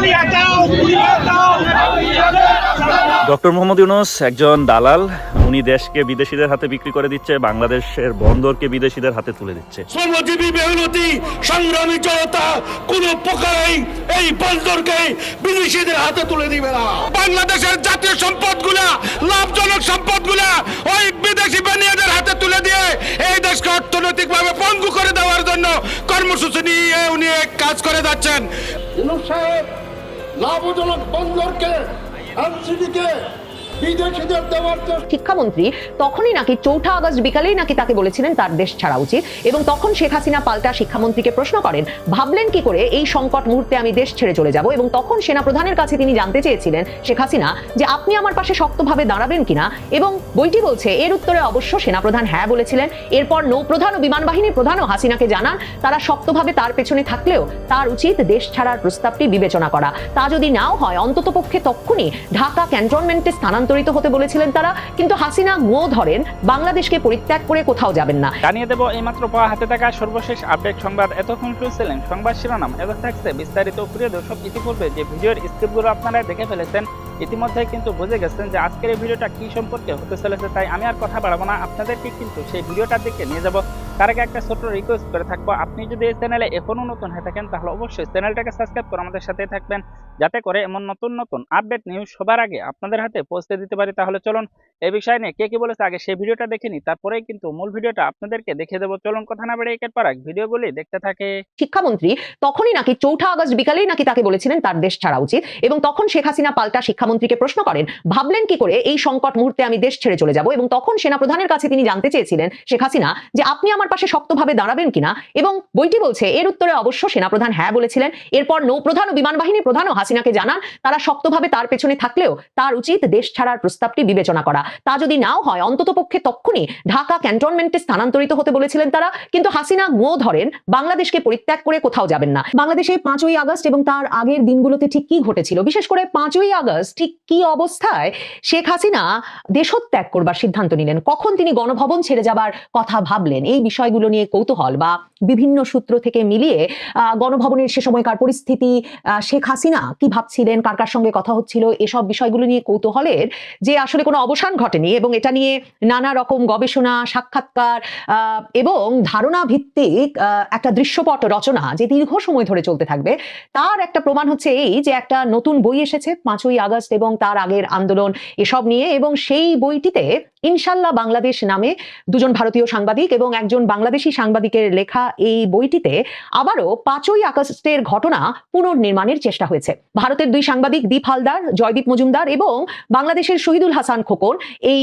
Mariagão, Primeira doctor Mohammad Yunus, একজন দালাল, উনি দেশকে বিদেশিদের হাতে বিক্রি করে দিচ্ছে, বাংলাদেশের বন্দরকে বিদেশিদের হাতে তুলে দিচ্ছে। শ্রমজীবী মেহনতি, সংগ্রামী জনতা, কোন প্রকারেই এই বন্দরকে বিদেশিদের হাতে তুলে দিবে না। বাংলাদেশের জাতীয় সম্পদগুলা, লাভজনক সম্পদগুলা ওই বিদেশি বানিয়াদের হাতে তুলে দিয়ে এই দেশকে অর্থনৈতিকভাবে পঙ্গু করে দেওয়ার জন্য কর্মসূচি নিয়ে উনি এক কাজ করে যাচ্ছেন। সাহেব, লাভজনক বন্দরকে এনসিডিকে শিক্ষামন্ত্রী, তখনই নাকি চৌঠা আগস্ট বিকালেই নাকি তাকে বলেছিলেন তার দেশ ছাড়া উচিত, এবং তখন শেখ হাসিনা পাল্টা শিক্ষামন্ত্রীকে প্রশ্ন করেন, ভাবলেন কি করে এই সংকট মুহূর্তে আমি দেশ ছেড়ে চলে যাব? এবং তখন সেনাপ্রধানের কাছে তিনি জানতে চেয়েছিলেন, শেখ হাসিনা, যে আপনি আমার পাশে শক্তভাবে দাঁড়াবেন কিনা? এবং বইটি বলছে, এর উত্তরে অবশ্য সেনাপ্রধান হ্যাঁ বলেছিলেন, এরপর নৌপ্রধান ও বিমান বাহিনীর প্রধানও হাসিনাকে জানান, তারা শক্তভাবে তার পেছনে থাকলেও তার উচিত দেশ ছাড়ার প্রস্তাবটি বিবেচনা করা। তা যদি নাও হয়, অন্ততপক্ষে তক্ষুনি ঢাকা ক্যান্টনমেন্টে স্থানান্তরিত হতে বলেছিলেন তারা, কিন্তু হাসিনা গো ধরেন, বাংলাদেশকে পরিত্যাগ করে কোথাও যাবেন না। জানিয়ে দেব এইমাত্র পাওয়া হাতে থাকা সর্বশেষ আপডেট সংবাদ। এতক্ষণ শুনছিলেন সংবাদ শিরোনাম। এবার থাকছে বিস্তারিত। প্রিয় দর্শক, ইতিপূর্বে যে ভিডিওর স্ক্রিপ্টগুলো আপনারা দেখে ফেলেছেন ইতিমধ্যে কিন্তু বুঝে গেছেন যে আজকের এই ভিডিওটা কি সম্পর্কে হতে চলেছে, তাই আমি আর কথা বাড়াবো না। আপনাদেরকে কিন্তু সেই ভিডিওটার দিকে নিয়ে যাব তার আগে একটা ছোট্ট রিকোয়েস্ট করে থাকব। আপনি যদি এই চ্যানেলে এখনও নতুন হয়ে থাকেন, তাহলে অবশ্যই চ্যানেলটাকে সাবস্ক্রাইব করে আমাদের সাথে থাকবেন। যাতে করে এমন নতুন নতুন আপডেট নিউজ সবার আগে আপনাদের হাতে পৌঁছে দিতে পারি। তাহলে চলুন, এই বিষয় নিয়ে কে কি বলেছে আগে সেই ভিডিওটা দেখে নিই। তারপরেই কিন্তু মূল ভিডিওটা আপনাদেরকে দেখে দেবো। চলুন, কথা না বেড়ে একের পর এক ভিডিওগুলি দেখতে থাকে। শিক্ষামন্ত্রী, তখনই নাকি চৌঠা আগস্ট বিকালেই নাকি তাকে বলেছিলেন তার দেশ ছাড়া উচিত, এবং তখন শেখ হাসিনা পাল্টা শিক্ষামন্ত্রীকে প্রশ্ন করেন, ভাবলেন কি করে এই সংকট মুহূর্তে আমি দেশ ছেড়ে চলে যাব? এবং তখন সেনাপ্রধানের কাছে তিনি জানতে চেয়েছিলেন শেখ হাসিনা যে আপনি আমার পাশে শক্তভাবে দাঁড়াবেন কিনা? এবং বইটি বলছে, এর উত্তরে অবশ্য সেনাপ্রধান হ্যাঁ বলেছিলেন। এরপর নৌপ্রধান ও বিমান বাহিনীর প্রধানও হাসিনাকে জানান, তারা শক্তভাবে তার পেছনে থাকলেও তার উচিত দেশ ছাড়ার প্রস্তাবটি বিবেচনা করা। তা যদি নাও হয় অন্ততপক্ষে তক্ষুনি ঢাকা ক্যান্টনমেন্টে স্থানান্তরিত হতে বলেছিলেন তারা। কিন্তু হাসিনা গো ধরেন, বাংলাদেশকে পরিত্যাগ করে কোথাও যাবেন না। বাংলাদেশে পাঁচই আগস্ট এবং তার আগের দিনগুলোতে ঠিক কি ঘটেছিল? বিশেষ করে পাঁচই আগস্ট ঠিক কি অবস্থায় শেখ হাসিনা দেশত্যাগ করবার সিদ্ধান্ত নিলেন? কখন তিনি গণভবন ছেড়ে যাবার কথা ভাবলেন? এই বিষয়গুলো নিয়ে কৌতূহল বা বিভিন্ন সূত্র থেকে মিলিয়ে গণভবনের সে সময়কার পরিস্থিতি শেখ হাসিনা কি ভাবছিলেন, কার কার সঙ্গে কথা হচ্ছিল, এসব বিষয়গুলো নিয়ে কৌতূহলের যে আসলে কোনো অবসান ঘটেনি এবং এটা নিয়ে নানা রকম গবেষণা, সাক্ষাৎকার এবং ধারণা ভিত্তিক একটা দৃশ্যপট রচনা যে দীর্ঘ সময় ধরে চলতে থাকবে, তার একটা প্রমাণ হচ্ছে এই যে একটা নতুন বই এসেছে পাঁচই আগস্ট এবং তার আগের আন্দোলন এসব নিয়ে এবং সেই বইটিতে ইনশাল্লাহ বাংলাদেশ নামে দুজন ভারতীয় সাংবাদিক এবং একজন বাংলাদেশি সাংবাদিকের লেখা এই বইটিতে আবারও পাঁচই আগস্টের ঘটনা পুনর্নির্মাণের চেষ্টা হয়েছে। ভারতের দুই সাংবাদিক দীপ হালদার, জয়দীপ মজুমদার এবং বাংলাদেশের শহীদুল হাসান খোকন এই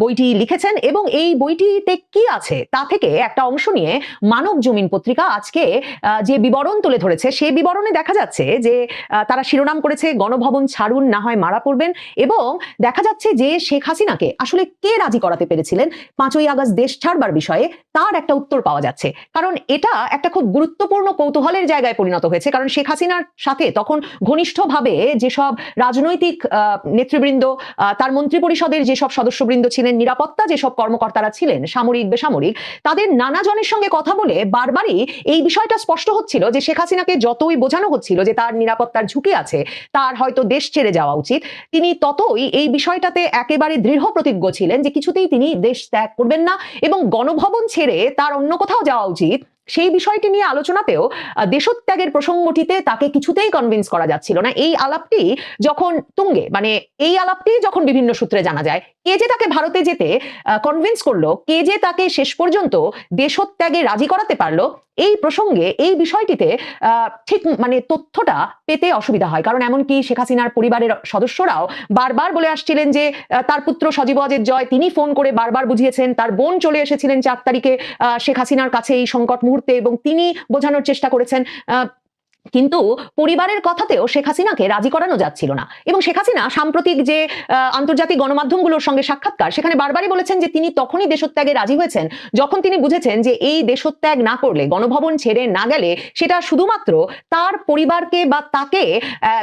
বইটি লিখেছেন এবং এই বইটিতে কি আছে তা থেকে একটা অংশ নিয়ে মানব জমিন পত্রিকা আজকে যে বিবরণ তুলে ধরেছে সেই বিবরণে দেখা যাচ্ছে যে তারা শিরোনাম করেছে, গণভবন ছাড়ুন, না হয় মারা পড়বেন এবং দেখা যাচ্ছে যে শেখ হাসিনাকে আসলে কে রাজি করাতে পেরেছিলেন? পাঁচই আগস্ট দেশ ছাড়বার বিষয়ে তার একটা উত্তর পাওয়া যাচ্ছে। কারণ এটা একটা খুব গুরুত্বপূর্ণ কৌতূহলের জায়গায় পরিণত হয়েছে। কারণ শেখ হাসিনার সাথে তখন ঘনিষ্ঠভাবে যেসব রাজনৈতিক নেতৃবৃন্দ তার মন্ত্রী পরিষদের যেসব সদস্যবৃন্দ ছিলেন, নিরাপত্তা যেসব কর্মকর্তারা ছিলেন, সামরিক, বেসামরিক, তাদের নানা জনের সঙ্গে কথা বলে বারবারই এই বিষয়টা স্পষ্ট হচ্ছিল যে শেখ হাসিনাকে যতই বোঝানো হচ্ছিল যে তার নিরাপত্তার ঝুঁকি আছে, তার হয়তো দেশ ছেড়ে যাওয়া উচিত, তিনি ততই এই বিষয়টাতে একেবারে দৃঢ় প্রতিজ্ঞ ছিলেন যে কিছুতেই তিনি দেশ ত্যাগ করবেন না এবং গণভবন ছেড়ে তার অন্য কোথাও যাওয়া উচিত, সেই বিষয়টি নিয়ে আলোচনাতেও দেশত্যাগের প্রসঙ্গটিতে তাকে কিছুতেই কনভিন্স করা যাচ্ছিল না। এই আলাপটি যখন তুঙ্গে মানে এই আলাপটি যখন বিভিন্ন সূত্রে জানা যায় কে যে তাকে ভারতে যেতে কনভিন্স করল, কে যে তাকে শেষ পর্যন্ত দেশত্যাগে রাজি করাতে পারল, এই প্রসঙ্গে, এই বিষয়টিতে ঠিক মানে তথ্যটা পেতে অসুবিধা হয়। কারণ এমনকি শেখ হাসিনার পরিবারের সদস্যরাও বারবার বলে আসছিলেন যে তার পুত্র সজীব অজের জয়, তিনি ফোন করে বারবার বুঝিয়েছেন, তার বোন চলে এসেছিলেন চার তারিখে শেখ হাসিনার কাছে এই সংকট মুহূর্তে এবং তিনি বোঝানোর চেষ্টা করেছেন। কিন্তু পরিবারের কথাতেও শেখ হাসিনাকে রাজি করানো যাচ্ছিল না। এবং শেখ হাসিনা সাম্প্রতিক যে আন্তর্জাতিক গণমাধ্যমগুলোর সঙ্গে সাক্ষাৎকার, সেখানে বারবারই বলেছেন যে তিনি তখনই দেশত্যাগে রাজি হয়েছেন যখন তিনি বুঝেছেন যে এই দেশত্যাগ না করলে, গণভবন ছেড়ে না গেলে সেটা শুধুমাত্র তার পরিবারকে বা তাকে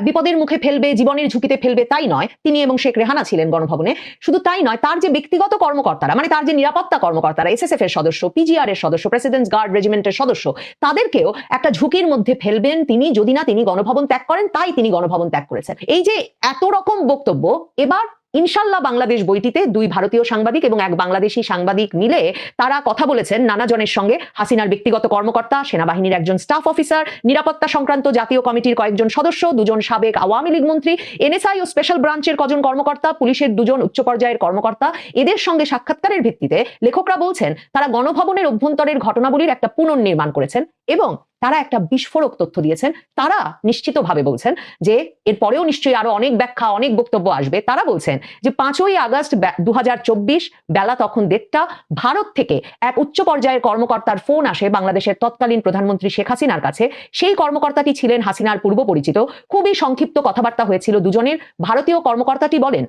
বিপদের মুখে ফেলবে, জীবনের ঝুঁকিতে ফেলবে তাই নয়। তিনি এবং শেখ রেহানা ছিলেন গণভবনে। শুধু তাই নয়, তার যে ব্যক্তিগত কর্মকর্তারা মানে তার যে নিরাপত্তা কর্মকর্তারা এসএসএফ এর সদস্য পিজিআর এর সদস্য প্রেসিডেন্টস গার্ড রেজিমেন্টের সদস্য, তাদেরকেও একটা ঝুঁকির মধ্যে ফেলবেন তিনি তিনি, যদি না তিনি গণভবন ত্যাগ করেন, তাই তিনি গণভবন ত্যাগ করেছেন। এই যে এত রকম বক্তব্য, এবার ইনশাল্লাহ বাংলাদেশ বইটিতে দুই ভারতীয় সাংবাদিক এবং এক বাংলাদেশি সাংবাদিক মিলে তারা কথা বলেছেন নানা জনের সঙ্গে। হাসিনার ব্যক্তিগত কর্মকর্তা, সেনাবাহিনীর একজন স্টাফ অফিসার নিরাপত্তা সংক্রান্ত জাতীয় কমিটির কয়েকজন সদস্য, দুজন সাবেক আওয়ামী লীগ মন্ত্রী এনএসআই ও স্পেশাল ব্রাঞ্চের কজন কর্মকর্তা, পুলিশের দুজন উচ্চ পর্যায়ের কর্মকর্তা। এদের সঙ্গে সাক্ষাৎকারের ভিত্তিতে লেখকরা বলছেন, তারা গণভবনের অভ্যন্তরের ঘটনাবলীর একটা পুনর্নির্মাণ করেছেন এবং তারা একটা বিস্ফোরক তথ্য দিয়েছেন। তারা নিশ্চিতভাবে বলছেন যে এরপরেও নিশ্চয়ই আরও অনেক ব্যাখ্যা, অনেক বক্তব্য আসবে। তারা বলছেন যে পাঁচই আগস্ট দু হাজার চব্বিশ বেলা তখন দেড়টা, ভারত থেকে এক উচ্চ পর্যায়ের কর্মকর্তার ফোন আসে বাংলাদেশের তৎকালীন প্রধানমন্ত্রী শেখ হাসিনার কাছে। সেই কর্মকর্তাটি ছিলেন হাসিনার পূর্ব পরিচিত খুবই সংক্ষিপ্ত কথাবার্তা হয়েছিল দুজনের। ভারতীয় কর্মকর্তাটি বলেন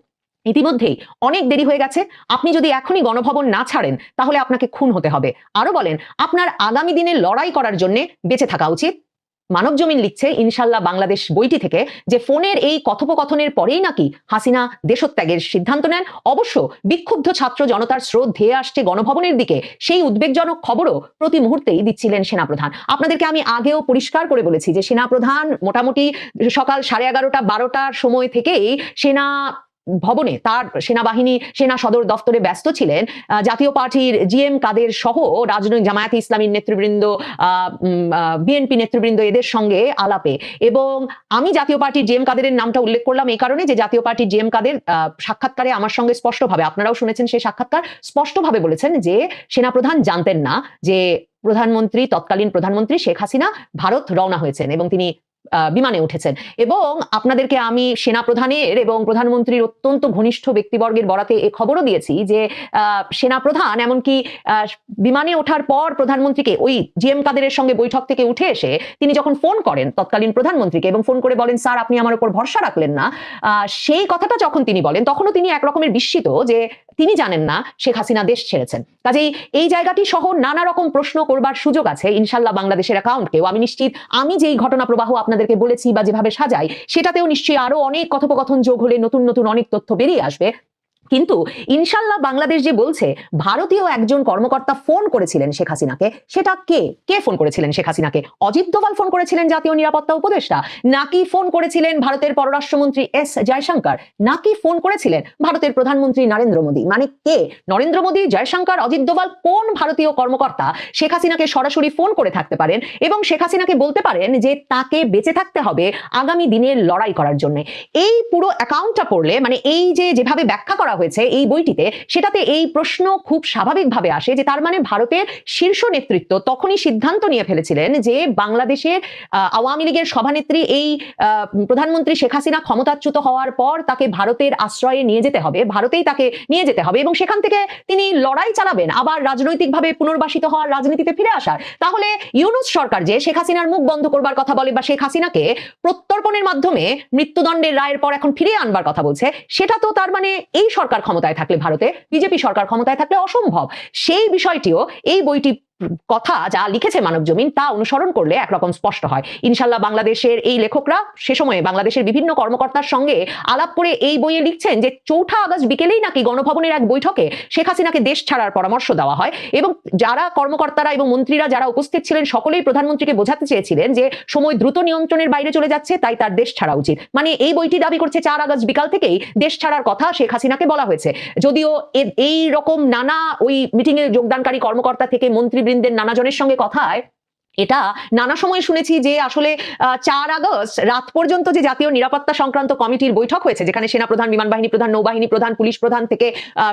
ইতিমধ্যেই অনেক দেরি হয়ে গেছে। আপনি যদি এখনই গণভবন না ছাড়েন, তাহলে আপনাকে খুন হতে হবে। আরও বলেন, আপনার আগামী দিনে লড়াই করার জন্য বেঁচে থাকা উচিত। মানব জমিন লিখছে, ইনশাল্লাহ বাংলাদেশ বইটি থেকে, যে ফোনের এই কথোপকথনের পরেই নাকি হাসিনা দেশত্যাগের সিদ্ধান্ত নেন। অবশ্য বিক্ষুব্ধ ছাত্র জনতার স্রোত ধেয়ে আসছে গণভবনের দিকে। সেই উদ্বেগজনক খবরও প্রতি মুহূর্তেই দিচ্ছিলেন সেনাপ্রধান। আপনাদেরকে আমি আগেও পরিষ্কার করে বলেছি যে সেনাপ্রধান মোটামুটি সকাল সাড়ে এগারোটা, বারোটার সময় থেকেই সেনা ভবনে তার সেনাবাহিনী সেনা সদর দফতরে ব্যস্ত ছিলেন জাতীয় পার্টির জিএম কাদের সহ রাজনৈতিক জামায়াত ইসলামীর নেতৃবৃন্দ বিএনপি নেতৃবৃন্দ এদের সঙ্গে আলাপে। এবং আমি জাতীয় পার্টির জিএম কাদের নামটা উল্লেখ করলাম এই কারণে যে জাতীয় পার্টির জিএম কাদের আহ, সাক্ষাৎকারে আমার সঙ্গে স্পষ্টভাবে আপনারাও শুনেছেন সেই সাক্ষাৎকার স্পষ্টভাবে বলেছেন যে সেনাপ্রধান জানতেন না যে প্রধানমন্ত্রী তৎকালীন প্রধানমন্ত্রী শেখ হাসিনা ভারত রওনা হয়েছেন এবং তিনি বিমানে উঠেছেন। এবং আপনাদেরকে আমি সেনা প্রধানের এবং প্রধানমন্ত্রীর অত্যন্ত ঘনিষ্ঠ ব্যক্তিবর্গের বরাতে এ খবরও দিয়েছি যে আহ, সেনাপ্রধান এমনকি বিমানে ওঠার পর প্রধানমন্ত্রীকে ওই জিএম কাদেরের সঙ্গে বৈঠক থেকে উঠে এসে তিনি যখন ফোন করেন তৎকালীন প্রধানমন্ত্রীকে এবং ফোন করে বলেন স্যার আপনি আমার উপর ভরসা রাখলেন না। সেই কথাটা যখন তিনি বলেন তখনও তিনি একরকমের বিস্মিত যে তিনি জানেন না শেখ হাসিনা দেশ ছেড়েছেন। কাজেই এই জায়গাটি সহ নানা রকম প্রশ্ন করবার সুযোগ আছে। ইনশাল্লাহ বাংলাদেশের অ্যাকাউন্টকেও। আমি নিশ্চিত আমি যেই ঘটনা প্রবাহ আপনাদেরকে বলেছি বা যেভাবে সাজাই, সেটাতেও নিশ্চয়ই আরও অনেক কথোপকথন যোগ হলে নতুন নতুন অনেক তথ্য বেরিয়ে আসবে। কিন্তু ইনশাল্লাহ বাংলাদেশ যে বলছে, ভারতীয় একজন কর্মকর্তা ফোন করেছিলেন শেখ হাসিনাকে। সেটা কে? কে ফোন করেছিলেন শেখ হাসিনাকে? অজিত দোভাল ফোন করেছিলেন জাতীয় নিরাপত্তা উপদেষ্টা। নাকি ফোন করেছিলেন ভারতের পররাষ্ট্রমন্ত্রী এস জয়শঙ্কর? নাকি ফোন করেছিলেন ভারতের প্রধানমন্ত্রী নরেন্দ্র মোদী? মানে কে? নরেন্দ্র মোদী, জয়শঙ্কর, অজিত দোভাল কোন ভারতীয় কর্মকর্তা শেখ হাসিনাকে সরাসরি ফোন করে থাকতে পারেন এবং শেখ হাসিনাকে বলতে পারেন যে তাকে বেঁচে থাকতে হবে আগামী দিনের লড়াই করার জন্য। এই পুরো অ্যাকাউন্টটা পড়লে মানে এই যে যেভাবে ব্যাখ্যা করা হয়েছে এই বইটিতে, সেটাতে এই প্রশ্ন খুব স্বাভাবিকভাবে আসে যে তার মানে ভারতের শীর্ষ নেতৃত্ব তখনই সিদ্ধান্ত নিয়ে ফেলেছিলেন যে বাংলাদেশের আওয়ামী লীগের সভানেত্রী এই প্রধানমন্ত্রী শেখ হাসিনা ক্ষমতাচ্যুত হওয়ার পর তাকে ভারতের আশ্রয়ে নিয়ে যেতে হবে, ভারতেই তাকে নিয়ে যেতে হবে এবং সেখান থেকে তিনি লড়াই চালাবেন, আবার রাজনৈতিকভাবে পুনর্বাসিত হওয়ার রাজনীতিতে ফিরে আসার। তাহলে ইউনুস সরকার যে শেখ হাসিনার মুখ বন্ধ করবার কথা বলে বা শেখ হাসিনাকে প্রত্যর্পণের মাধ্যমে মৃত্যুদণ্ডের রায়ের পর এখন ফিরিয়ে আনবার কথা বলছে, সেটা তো তার মানে এই সরকার ক্ষমতায় থাকলে ভারতে বিজেপি সরকার ক্ষমতায় থাকলে অসম্ভব। সেই বিষয়টিও এই বইটি কথা যা লিখেছে মানব জমিন তা অনুসরণ করলে একরকম স্পষ্ট হয়। ইনশাল্লাহ বাংলাদেশের এই লেখকরা সে সময়ে বাংলাদেশের বিভিন্ন কর্মকর্তার সঙ্গে আলাপ করে এই বইয়ে লিখছেন যে, চৌঠা আগস্ট বিকেলেই নাকি গণভবনের এক বৈঠকে শেখ হাসিনাকে দেশ ছাড়ার পরামর্শ দেওয়া হয় এবং যারা কর্মকর্তারা এবং মন্ত্রীরা যারা উপস্থিত ছিলেন সকলেই প্রধানমন্ত্রীকে বোঝাতে চেয়েছিলেন যে, সময় দ্রুত নিয়ন্ত্রণের বাইরে চলে যাচ্ছে, তাই তার দেশ ছাড়া উচিত। মানে এই বইটি দাবি করছে চার আগস্ট বিকাল থেকেই দেশ ছাড়ার কথা শেখ হাসিনাকে বলা হয়েছে। যদিও এই রকম নানা ওই মিটিং এ যোগদানকারী কর্মকর্তা থেকে মন্ত্রীবৃন্দের নানা জনের সঙ্গে কথায় এটা নানা সময় শুনেছি যে আসলে চার আগস্ট রাত পর্যন্ত যে জাতীয় নিরাপত্তা সংক্রান্ত কমিটির বৈঠক হয়েছে, যেখানে সেনাপ্রধান বিমান বাহিনী প্রধান, নৌবাহিনী প্রধান, পুলিশ প্রধান থেকে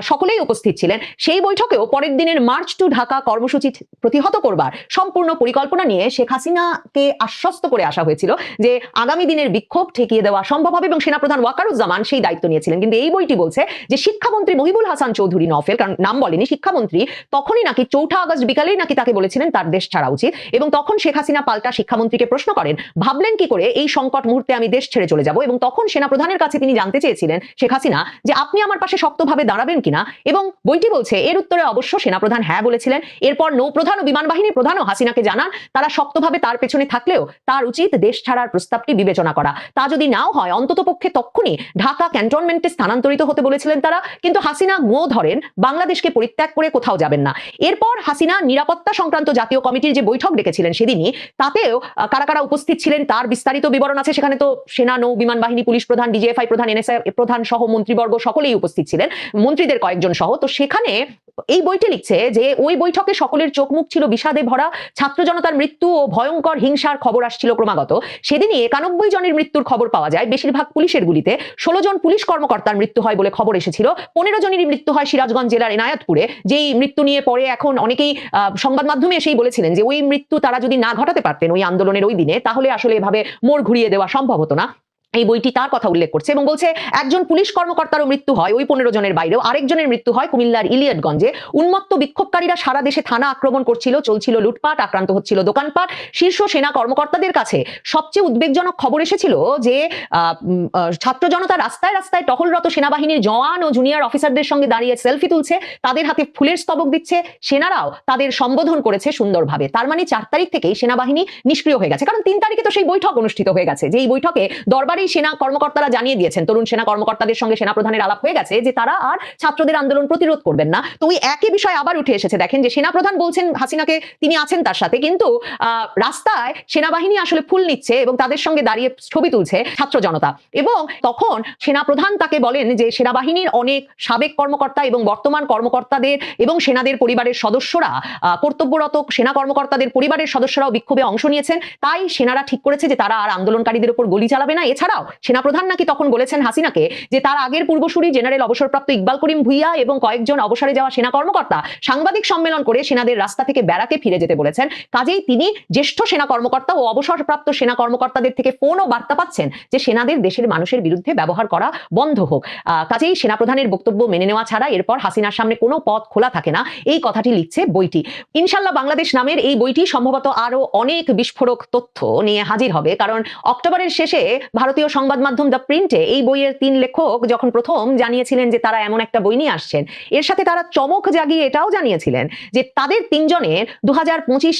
সকলেই উপস্থিত ছিলেন, সেই বৈঠকেও পরের দিনের মার্চ টু ঢাকা কর্মসূচি প্রতিহত করবার সম্পূর্ণ পরিকল্পনা নিয়ে শেখ হাসিনাকে আশ্বস্ত করে আসা হয়েছিল যে আগামী দিনের বিক্ষোভ ঠেকিয়ে দেওয়া সম্ভব হবে এবং সেনাপ্রধান ওয়াকারুজ্জামান সেই দায়িত্ব নিয়েছিলেন। কিন্তু এই বইটি বলছে যে শিক্ষামন্ত্রী মহিবুল হাসান চৌধুরী নফেল কারণ নাম বলেনি শিক্ষামন্ত্রী, তখনই নাকি চৌঠা আগস্ট বিকালেই নাকি তাকে বলেছিলেন তার দেশ ছাড়া উচিত এবং তখন শেখ হাসিনা পাল্টা শিক্ষামন্ত্রীকে প্রশ্ন করেন, ভাবলেন কি করে এই সংকট মুহূর্তে আমি দেশ ছেড়ে চলে যাব? এবং তখন সেনাপ্রধানের কাছে তিনি জানতে চেয়েছিলেন, শেখ হাসিনা, যে আপনি আমার পাশে শক্তভাবে দাঁড়াবেন কিনা? এবং বইটি বলছে, এর উত্তরে অবশ্য সেনাপ্রধান হ্যাঁ বলেছিলেন। এরপর নৌপ্রধান ও বিমান বাহিনী প্রধানও হাসিনাকে জানান, তারা শক্তভাবে তার পেছনে থাকলেও তার উচিত দেশ ছাড়ার প্রস্তাবটি বিবেচনা করা। তা যদি নাও হয়, অন্তত পক্ষে তক্ষুনি ঢাকা ক্যান্টনমেন্টে স্থানান্তরিত হতে বলেছিলেন তারা। কিন্তু হাসিনা গো ধরেন, বাংলাদেশকে পরিত্যাগ করে কোথাও যাবেন না। এরপর হাসিনা নিরাপত্তা সংক্রান্ত জাতীয় কমিটির যে বৈঠক ডেকেছিলেন করেছিলেন সেদিনই, তাতেও কারা কারা উপস্থিত ছিলেন তার বিস্তারিত বিবরণ আছে। সেখানে তো সেনা নৌ বিমান বাহিনী, পুলিশ প্রধান, ডিজিএফআই প্রধান এনএসআই প্রধান, সহ মন্ত্রীবর্গ সকলেই উপস্থিত ছিলেন, মন্ত্রীদের কয়েকজন সহ। তো সেখানে এই বইটি লিখছে যে, ওই বৈঠকে সকলের চোখ মুখ ছিল বিষাদে ভরা, ছাত্র জনতার মৃত্যু ও ভয়ঙ্কর হিংসার খবর আসছিল ক্রমাগত। সেদিনই একানব্বই জনের মৃত্যুর খবর পাওয়া যায়। বেশিরভাগ পুলিশের গুলিতে ষোলো জন পুলিশ কর্মকর্তার মৃত্যু হয় বলে খবর এসেছিল। পনেরো জনেরই মৃত্যু হয় সিরাজগঞ্জ জেলার এনায়তপুরে। যেই মৃত্যু নিয়ে পরে এখন অনেকেই সংবাদ মাধ্যমে এসেই বলেছিলেন যে, ওই মৃত্যু তারা যদি না ঘটাতে পারতেন ওই আন্দোলনের ওই দিনে, তাহলে আসলে এভাবে মোড় ঘুরিয়ে দেওয়া সম্ভব হতো না। এই বইটি তার কথা উল্লেখ করছে এবং বলছে, একজন পুলিশ কর্মকর্তারও মৃত্যু হয়, ওই পনেরো জনের বাইরেও। আরেকজনের মৃত্যু হয় কুমিল্লার ইলিয়টগঞ্জে। উন্মত্ত বিক্ষোভকারীরা সারা দেশে থানা আক্রমণ করছিল, চলছিল লুটপাট, আক্রান্ত হচ্ছিল দোকানপাট। শীর্ষ সেনা কর্মকর্তাদের কাছে সবচেয়ে উদ্বেগজনক খবর এসেছিল যে ছাত্র জনতা রাস্তায় রাস্তায় টহলরত সেনাবাহিনীর জওয়ান ও জুনিয়র অফিসারদের সঙ্গে দাঁড়িয়ে সেলফি তুলছে। তাদের হাতে ফুলের স্তবক দিচ্ছে। সেনারাও তাদের সম্বোধন করেছে সুন্দরভাবে। তার মানে চার তারিখ থেকেই সেনাবাহিনী নিষ্ক্রিয় হয়ে গেছে। কারণ তিন তারিখে তো সেই বৈঠক অনুষ্ঠিত হয়ে গেছে। যে এই বৈঠকে দরবারেই সেনা কর্মকর্তারা জানিয়ে দিয়েছেন, তরুণ সেনা কর্মকর্তাদের সঙ্গে সেনা প্রধানের আলাপ হয়ে গেছে যে তারা আর ছাত্রদের আন্দোলন প্রতিরোধ করবেন না। তো ওই একই বিষয় আবার উঠে এসেছে, দেখেন যে সেনা প্রধান বলছেন হাসিনাকে তিনি আছেন তার সাথে, কিন্তু রাস্তায় সেনাবাহিনী আসলে ফুল নিচ্ছে এবং তাদের সঙ্গে দাঁড়িয়ে ছবি তুলছে ছাত্র জনতা। এবং তখন সেনা প্রধান তাকে বলেন যে সেনাবাহিনীর অনেক সাবেক কর্মকর্তা এবং বর্তমান কর্মকর্তাদের এবং সেনাদের পরিবারের সদস্যরা কর্তব্যরত সেনা কর্মকর্তাদের পরিবারের সদস্যরাও বিক্ষোভে অংশ নিয়েছেন। তাই সেনারা ঠিক করেছে যে তারা আর আন্দোলনকারীদের উপর গুলি চালাবে না। এছাড়াও সেনাপ্রধান নাকি তখন বলেছেন হাসিনাকে যে তার আগের পূর্বসূরি জেনারেল অবসরপ্রাপ্ত ইকবাল করিম ভুইয়া এবং কয়েকজন অবসরে যাওয়া সেনা কর্মকর্তা সাংবাদিক সম্মেলন করে সেনাদের রাস্তা থেকে ব্যারাকে ফিরে যেতে বলেছেন। কাজেই তিনি জ্যেষ্ঠ সেনা কর্মকর্তা ও অবসরপ্রাপ্ত সেনা কর্মকর্তাদের থেকে ফোন ও বার্তা পাচ্ছেন যে সেনাদের দেশের মানুষের বিরুদ্ধে ব্যবহার করা বন্ধ হোক। কাজেই সেনাপ্রধানের বক্তব্য মেনে নেওয়া ছাড়া এরপর হাসিনার সামনে কোনো পথ খোলা থাকে না। এই কথাটি লিখছে বইটি। ইনশাল্লাহ বাংলাদেশ নামের এই বইটি সম্ভবত আরও অনেক বিস্ফোরক তথ্য নিয়ে হাজির হবে। কারণ অক্টোবরের শেষে ভারতীয় সংবাদ মাধ্যম দ্য প্রিন্টে এই বইয়ের তিন লেখক যখন প্রথম জানিয়েছিলেন যে তারা এমন একটা বই নিয়ে আসছেন, এর সাথে তারা চমক জাগিয়ে এটাও জানিয়েছিলেন যে তাদের তিনজনের দু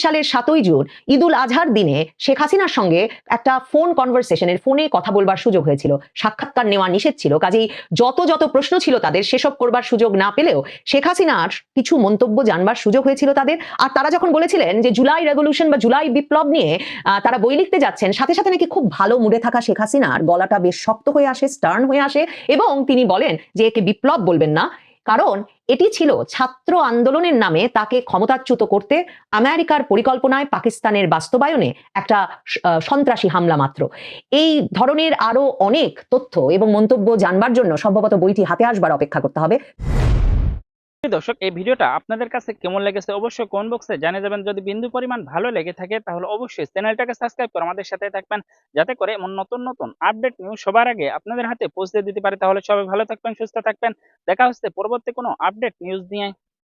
সালের সাতই জুন ঈদুল আজহার দিনে শেখ হাসিনার সঙ্গে একটা ফোন কনভারসেশনের ফোনে কথা বলবার সুযোগ হয়েছিল। সাক্ষাৎকার নেওয়া নিষেধ ছিল, কাজেই যত যত প্রশ্ন ছিল তাদের সেসব করবার সুযোগ না পেলেও শেখ হাসিনার কিছু মন্তব্য জানবার সুযোগ হয়েছিল তাদের। আর তারা যখন বলেছিলেন যে জুলাই রেভলিউশন বা জুলাই বিপ্লব নিয়ে তারা বই লিখতে যাচ্ছেন, সাথে সাথে নাকি খুব ভালো মুডে থাকা শেখ হাসিনার গলাটা বেশ শক্ত হয়ে আসে স্টার্ন হয়ে আসে এবং তিনি বলেন যে একে বিপ্লব বলবেন না। কারণ এটি ছিল ছাত্র আন্দোলনের নামে তাকে ক্ষমতাচ্যুত করতে আমেরিকার পরিকল্পনায় পাকিস্তানের বাস্তবায়নে একটা সন্ত্রাসী হামলা মাত্র। এই ধরনের আরও অনেক তথ্য এবং মন্তব্য জানবার জন্য সম্ভবত বইটি হাতে আসবার অপেক্ষা করতে হবে। দর্শক, এই ভিডিওটা আপনাদের কাছে কেমন লেগেছে অবশ্যই কোন বক্সে জানিয়ে যাবেন যদি বিন্দু পরিমাণ ভালো লেগে থাকে, তাহলে অবশ্যই চ্যানেলটাকে সাবস্ক্রাইব করে আমাদের সাথে থাকবেন। যাতে করে এমন নতুন নতুন আপডেট নিউজ সবার আগে আপনাদের হাতে পৌঁছে দিতে পারে। তাহলে সবাই ভালো থাকবেন, সুস্থ থাকবেন। দেখা হচ্ছে পরবর্তী কোনো আপডেট নিউজ নিয়ে।